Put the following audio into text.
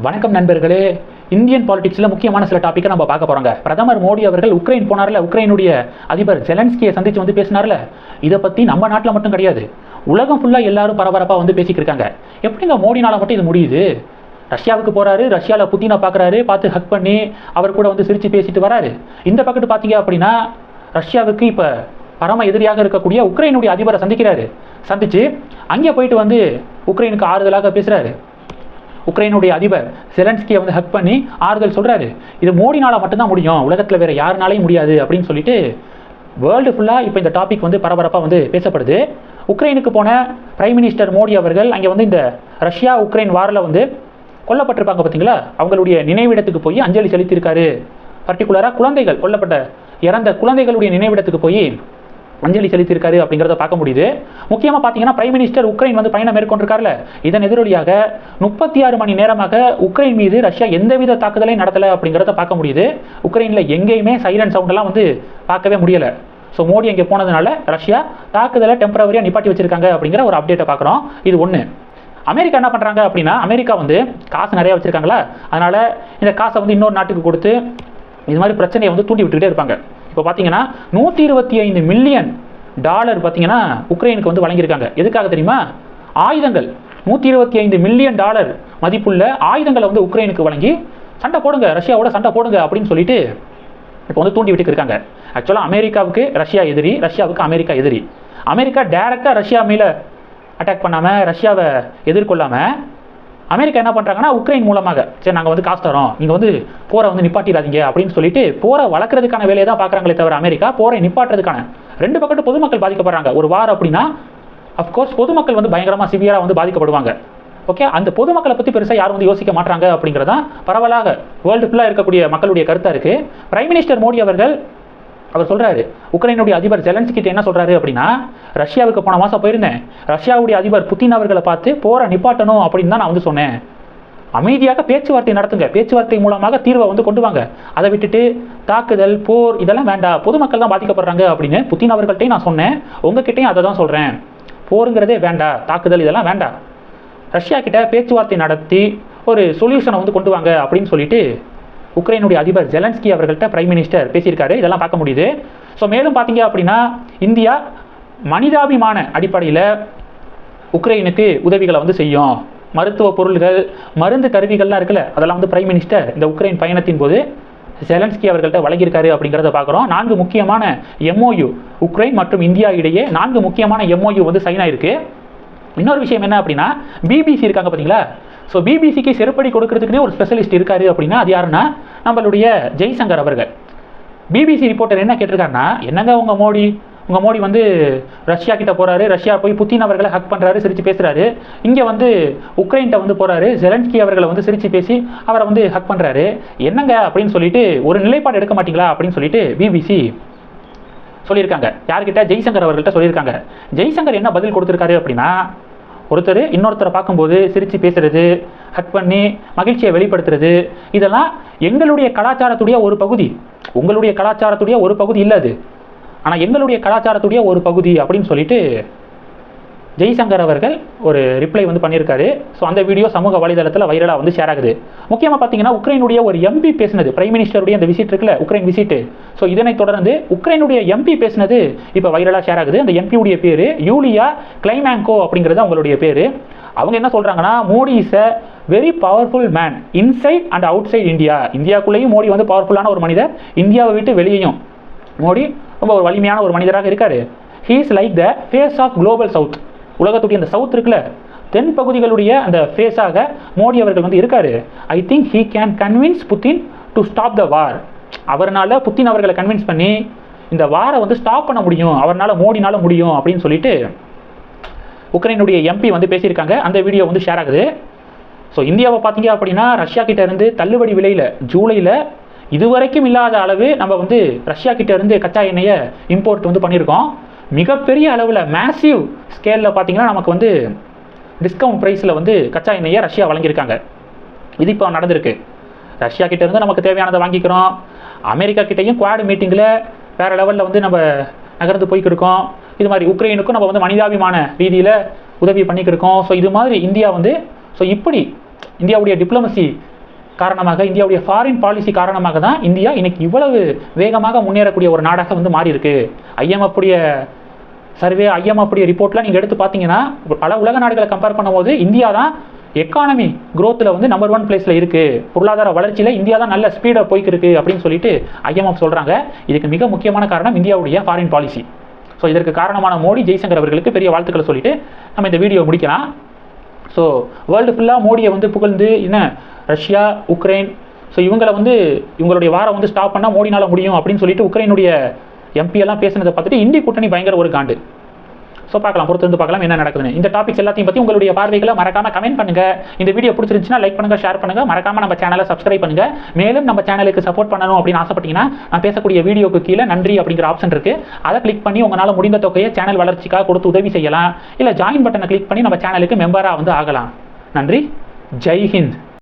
வணக்கம் நண்பர்களே. இந்தியன் பாலிடிக்ஸில் முக்கியமான சில டாப்பிக்கை நம்ம பார்க்க போகிறோங்க பிரதமர் மோடி அவர்கள் உக்ரைன் போனார்ல உக்ரைனுடைய அதிபர் ஜெலன்ஸ்கியை சந்தித்து வந்து பேசினார்ல. இதை பற்றி நம்ம நாட்டில் மட்டும் கிடையாது. உலகம் ஃபுல்லாக எல்லாரும் பரபரப்பாக வந்து பேசிக்கிட்டு இருக்காங்க. எப்படிங்க மோடினால மட்டும் இது முடியுது? ரஷ்யாவுக்கு போகிறாரு ரஷ்யாவில் புத்தினை பார்க்குறாரு பார்த்து ஹக் பண்ணி அவர் கூட வந்து சிரித்து பேசிட்டு வராரு. இந்த பக்கத்து பார்த்தீங்க அப்படின்னா ரஷ்யாவுக்கு இப்போ பரம எதிரியாக இருக்கக்கூடிய உக்ரைனுடைய அதிபரை சந்திக்கிறாரு. சந்திச்சு அங்கே போயிட்டு வந்து உக்ரைனுக்கு ஆறுதலாக பேசுகிறாரு உக்ரைனுடைய அதிபர் செலன்ஸ்கியை வந்து ஹக் பண்ணி ஆறுதல் சொல்கிறாரு இது மோடினால் மட்டும்தான் முடியும். உலகத்தில் வேறு யாருனாலையும் முடியாது அப்படின்னு சொல்லிட்டு வேர்ல்டு ஃபுல்லாக இப்போ இந்த டாபிக் வந்து பரபரப்பாக வந்து பேசப்படுது. உக்ரைனுக்கு போன பிரைம் மினிஸ்டர் மோடி அவர்கள் அங்கே வந்து இந்த ரஷ்யா உக்ரைன் வாரில் வந்து கொல்லப்பட்டிருப்பாங்க பார்த்தீங்களா அவங்களுடைய நினைவிடத்துக்கு போய் அஞ்சலி செலுத்தியிருக்காரு. பர்டிகுலராக குழந்தைகள் கொல்லப்பட்ட இறந்த குழந்தைகளுடைய நினைவிடத்துக்கு போய் அஞ்சலி செலுத்தியிருக்காரு அப்படிங்கிறத பார்க்க முடியுது. முக்கியமாக பார்த்தீங்கன்னா பிரைம் மினிஸ்டர் உக்ரைன் வந்து பயணம் மேற்கொண்டிருக்காருல. இதன் எதிரொலியாக முப்பத்தி ஆறு மணி நேரமாக உக்ரைன் மீது ரஷ்யா எந்தவித தாக்குதலையும் நடத்தலை அப்படிங்கிறத பார்க்க முடியுது. உக்ரைனில் எங்கேயுமே சைரன் சவுண்டெல்லாம் வந்து பார்க்கவே முடியலை. ஸோ மோடி அங்கே போனதுனால ரஷ்யா தாக்குதலை டெம்பரவரியாக நிப்பாட்டி வச்சிருக்காங்க அப்படிங்கிற ஒரு அப்டேட்டை பார்க்குறோம். இது ஒன்று அமெரிக்கா என்ன பண்ணுறாங்க அப்படின்னா அமெரிக்கா வந்து காசு நிறையா வச்சுருக்காங்களா? அதனால் இந்த காசை வந்து இன்னொரு நாட்டுக்கு கொடுத்து இது மாதிரி பிரச்சனையை வந்து தூண்டி விட்டுக்கிட்டே இருப்பாங்க. இப்போ பார்த்தீங்கன்னா நூற்றி இருபத்தி ஐந்து மில்லியன் டாலர் பார்த்தீங்கன்னா உக்ரைனுக்கு வந்து வழங்கியிருக்காங்க. எதுக்காக தெரியுமா? ஆயுதங்கள். நூற்றி இருபத்தி ஐந்து மில்லியன் டாலர் மதிப்புள்ள ஆயுதங்களை வந்து உக்ரைனுக்கு வழங்கி சண்டை போடுங்க ரஷ்யாவோட சண்டை போடுங்க அப்படின்னு சொல்லிட்டு இப்போ வந்து தூண்டி விட்டுக்கு இருக்காங்க. ஆக்சுவலாக அமெரிக்காவுக்கு ரஷ்யா எதிரி ரஷ்யாவுக்கு அமெரிக்கா எதிரி. அமெரிக்கா டைரெக்டாக ரஷ்யா மேலே அட்டாக் பண்ணாமல் ரஷ்யாவை எதிர்கொள்ளாமல் அமெரிக்கா என்ன பண்ணுறாங்கன்னா உக்ரைன் மூலமாக சரி நாங்கள் வந்து காசு தரோம் நீங்கள் வந்து போரை வந்து நிப்பாட்டிடாதீங்க அப்படின்னு சொல்லிட்டு போரை வளர்க்குறதுக்கான வேலையை தான் பார்க்குறாங்களே தவிர அமெரிக்கா போரை நிப்பாட்டுறதுக்கான ரெண்டு பக்கத்து பொதுமக்கள் பாதிக்கப்படுறாங்க. ஒரு வார் அப்படின்னா அஃப்கோர்ஸ் பொதுமக்கள் வந்து பயங்கரமாக சிவியராக வந்து பாதிக்கப்படுவாங்க. ஓகே அந்த பொதுமக்களை பற்றி பெருசாக யாரும் வந்து யோசிக்க மாட்டாங்க அப்படிங்கிறதான் பரவலாக வேர்ல்டு ஃபுல்லாக இருக்கக்கூடிய மக்களுடைய கருத்தாக இருக்குது பிரைம் மினிஸ்டர் மோடி அவர்கள் அவர் சொல்கிறாரு உக்ரைனுடைய அதிபர் ஜெலன்ஸ்கிட்ட என்ன சொல்கிறாரு அப்படின்னா ரஷ்யாவுக்கு போன மாதம் போயிருந்தேன். ரஷ்யாவுடைய அதிபர் புத்தின் அவர்களை பார்த்து போரை நிப்பாட்டணும் அப்படின்னு தான் நான் வந்து சொன்னேன். அமைதியாக பேச்சுவார்த்தை நடத்துங்க. பேச்சுவார்த்தை மூலமாக தீர்வை வந்து கொண்டு வாங்க. அதை விட்டுட்டு தாக்குதல் போர் இதெல்லாம் வேண்டாம். பொதுமக்கள் தான் பாதிக்கப்படுறாங்க அப்படின்னு புத்தின் அவர்கள்ட்டையும் நான் சொன்னேன். உங்ககிட்டையும் அதை தான் சொல்கிறேன் போருங்கிறதே வேண்டாம். தாக்குதல் இதெல்லாம் வேண்டாம். ரஷ்யா கிட்ட பேச்சுவார்த்தை நடத்தி ஒரு சொல்யூஷனை வந்து கொண்டு வாங்க அப்படின்னு சொல்லிட்டு உக்ரைனுடைய அதிபர் ஜெலன்ஸ்கி அவர்கள்ட்ட பிரைம் மினிஸ்டர் பேசியிருக்காரு. இதெல்லாம் பார்க்க முடியுது. ஸோ மேலும் பார்த்தீங்க அப்படின்னா இந்தியா மனிதாபிமான அடிப்படையில் உக்ரைனுக்கு உதவிகளை வந்து செய்யும். மருத்துவ பொருள்கள் மருந்து கருவிகள்லாம் இருக்குல்ல அதெல்லாம் வந்து பிரைம் மினிஸ்டர் இந்த உக்ரைன் பயணத்தின் போது ஜெலன்ஸ்கி அவர்கள்ட்ட வழங்கியிருக்காரு அப்படிங்கிறத பார்க்குறோம். நான்கு முக்கியமான எம்ஓயு உக்ரைன் மற்றும் இந்தியா இடையே நான்கு முக்கியமான எம்ஓயு வந்து சைன் ஆயிருக்கு. இன்னொரு விஷயம் என்ன அப்படின்னா பிபிசி இருக்காங்க பார்த்தீங்களா? ஸோ பிபிசிக்கு செருப்படி கொடுக்கறதுக்குனே ஒரு ஸ்பெஷலிஸ்ட் இருக்காரு அப்படின்னா அது யாருன்னா நம்மளுடைய ஜெய்சங்கர் அவர்கள். பிபிசி ரிப்போர்ட்டர் என்ன கேட்டிருக்காருன்னா என்னங்க உங்கள் மோடி? உங்கள் மோடி வந்து ரஷ்யா கிட்ட போகிறாரு ரஷ்யா போய் புத்தின் அவர்களை ஹக் பண்ணுறாரு சிரித்து பேசுகிறாரு இங்கே வந்து உக்ரைன்கிட்ட வந்து போகிறாரு ஜெலன்ஸ்கி அவர்களை வந்து சிரித்து பேசி அவரை வந்து ஹக் பண்ணுறாரு என்னங்க அப்படின்னு சொல்லிட்டு ஒரு நிலைப்பாடு எடுக்க மாட்டீங்களா அப்படின்னு சொல்லிட்டு பிபிசி சொல்லியிருக்காங்க. யார்கிட்ட? ஜெய்சங்கர் அவர்கள்ட்ட சொல்லியிருக்காங்க. ஜெய்சங்கர் என்ன பதில் கொடுத்துருக்காரு அப்படின்னா ஒருத்தர் இன்னொருத்தரை பார்க்கும்போது சிரித்து பேசுறது ஹக் பண்ணி மகிழ்ச்சியை வெளிப்படுத்துறது இதெல்லாம் எங்களுடைய கலாச்சாரத்துடைய ஒரு பகுதி. உங்களுடைய கலாச்சாரத்துடைய ஒரு பகுதி இல்லை அது. ஆனால் எங்களுடைய கலாச்சாரத்துடைய ஒரு பகுதி அப்படின்னு சொல்லிட்டு ஜெய்சங்கர் அவர்கள் ஒரு ரிப்ளை வந்து பண்ணியிருக்காரு. ஸோ அந்த வீடியோ சமூக வலைதளத்தில் வைரலாக வந்து ஷேர் ஆகுது. முக்கியமாக பார்த்தீங்கன்னா உக்ரைனுடைய ஒரு எம்பி பேசினது. பிரைம் மினிஸ்டருடைய அந்த விசிட் இருக்குல்ல உக்ரைன் விசிட்டு ஸோ இதனைத் தொடர்ந்து உக்ரைனுடைய எம்பி பேசினது இப்போ வைரலாக ஷேர் ஆகுது. அந்த எம்பியுடைய பேர் யூலியா கிளைமேங்கோ அப்படிங்கிறது அவங்களுடைய பேர். அவங்க என்ன சொல்கிறாங்கன்னா Modi is a very powerful man inside and outside India இந்தியாவுக்குள்ளேயும் Modi வந்து பவர்ஃபுல்லான ஒரு மனிதர். இந்தியாவை விட்டு வெளியேயும் மோடி ரொம்ப ஒரு வலிமையான ஒரு மனிதராக இருக்காரு. He is like the face of global south உலகத்துடைய அந்த சவுத் இருக்குல்ல தென் பகுதிகளுடைய அந்த ஃபேஸாக மோடி அவர்கள் வந்து இருக்காரு. I think he can convince Putin to stop the war அவர்னால புத்தின் அவர்களை கன்வின்ஸ் பண்ணி இந்த வாரை வந்து ஸ்டாப் பண்ண முடியும். அவர்னால மோடினால முடியும் அப்படின்னு சொல்லிட்டு உக்ரைனுடைய எம்பி வந்து பேசியிருக்காங்க. அந்த வீடியோ வந்து ஷேர் ஆகுது. ஸோ இந்தியாவை பார்த்தீங்க அப்படின்னா ரஷ்யா கிட்ட இருந்து தள்ளுபடி விலையில் ஜூலையில் இதுவரைக்கும் இல்லாத அளவு நம்ம வந்து ரஷ்யா கிட்ட இருந்து கச்சா எண்ணெயை இம்போர்ட் வந்து பண்ணியிருக்கோம். மிகப்பெரிய அளவில் மேசிவ் ஸ்கேலில் பார்த்தீங்கன்னா நமக்கு வந்து டிஸ்கவுண்ட் ப்ரைஸில் வந்து கச்சா எண்ணெயை ரஷ்யா வழங்கியிருக்காங்க. இது இப்போ நடந்திருக்கு. ரஷ்யா கிட்டேருந்து நமக்கு தேவையானதை வாங்கிக்கிறோம். அமெரிக்கா கிட்டேயும் குவாட் மீட்டிங்கில் வேறு லெவலில் வந்து நம்ம நகர்ந்து போய்க்கிட்டு இருக்கோம். இது மாதிரி உக்ரைனுக்கும் நம்ம வந்து மனிதாபிமான ரீதியில் உதவி பண்ணிக்கிருக்கோம் ஸோ இது மாதிரி இந்தியா வந்து ஸோ இப்படி இந்தியாவுடைய டிப்ளமசி காரணமாக இந்தியாவுடைய ஃபாரின் பாலிசி காரணமாக தான் இந்தியா இன்னைக்கு இவ்வளவு வேகமாக முன்னேறக்கூடிய ஒரு நாடாக வந்து மாறி இருக்கு உடைய சர்வே ஐஎம்எஃப் உடைய ரிப்போர்ட்லாம் நீங்கள் எடுத்து பார்த்தீங்கன்னா பல உலக நாடுகளை கம்பேர் பண்ணும்போது இந்தியா தான் எக்கானமி க்ரோத்தில் வந்து நம்பர் ஒன் பிளேஸில் இருக்குது பொருளாதார வளர்ச்சியில் இந்தியா தான் நல்ல ஸ்பீடாக போய்க்கு அப்படின்னு சொல்லிட்டு ஐஎம்எஃப் சொல்கிறாங்க இதுக்கு மிக முக்கியமான காரணம் இந்தியாவுடைய ஃபாரின் பாலிசி ஸோ இதற்கு காரணமான மோடி ஜெய்சங்கர் அவர்களுக்கு பெரிய வாழ்த்துக்களை சொல்லிட்டு நம்ம இந்த வீடியோ முடிக்கலாம். ஸோ வேர்ல்டு ஃபுல்லாக மோடியை வந்து புகழ்ந்து என்ன ரஷ்யா உக்ரைன் ஸோ இவங்களை வந்து இவங்களுடைய வாரம் வந்து ஸ்டாப் பண்ணால் மோடினால் முடியும் அப்படின்னு சொல்லிட்டு உக்ரைனுடைய எம்பியெல்லாம் பேசுனதை பார்த்துட்டு இந்திய கூட்டணி பயங்கர ஒரு காண்டு. ஸோ பார்க்கலாம். பொறுத்து வந்து பார்க்கலாம் என்ன நடக்குதுன்னு. இந்த டாபிக்ஸ் எல்லாத்தையும் பற்றி உங்களுடைய பார்வைகளை மறக்காம கமெண்ட் பண்ணுங்க. இந்த வீடியோ பிடிச்சிருந்துச்சுன்னா லைக் பண்ணுங்க ஷேர் பண்ணுங்க. மறக்காம நம்ம சேனலை சப்ஸ்கிரைப் பண்ணுங்க. மேலும் நம்ம சேனலுக்கு சப்போர்ட் பண்ணணும் அப்படின்னு ஆசைப்பட்டீங்கன்னா நான் பேசக்கூடிய வீடியோக்கு கீழே நன்றி அப்படிங்கிற ஆப்ஷன் இருக்கு. அதை கிளிக் பண்ணி உங்களால் முடிந்த தொகையை சேனல் வளர்ச்சிக்காக கொடுத்து உதவி செய்யலாம். இல்லை ஜாயின் பட்டனை கிளிக் பண்ணி நம்ம சேனலுக்கு மெம்பராக வந்து ஆகலாம். நன்றி. ஜெய் ஹிந்த்.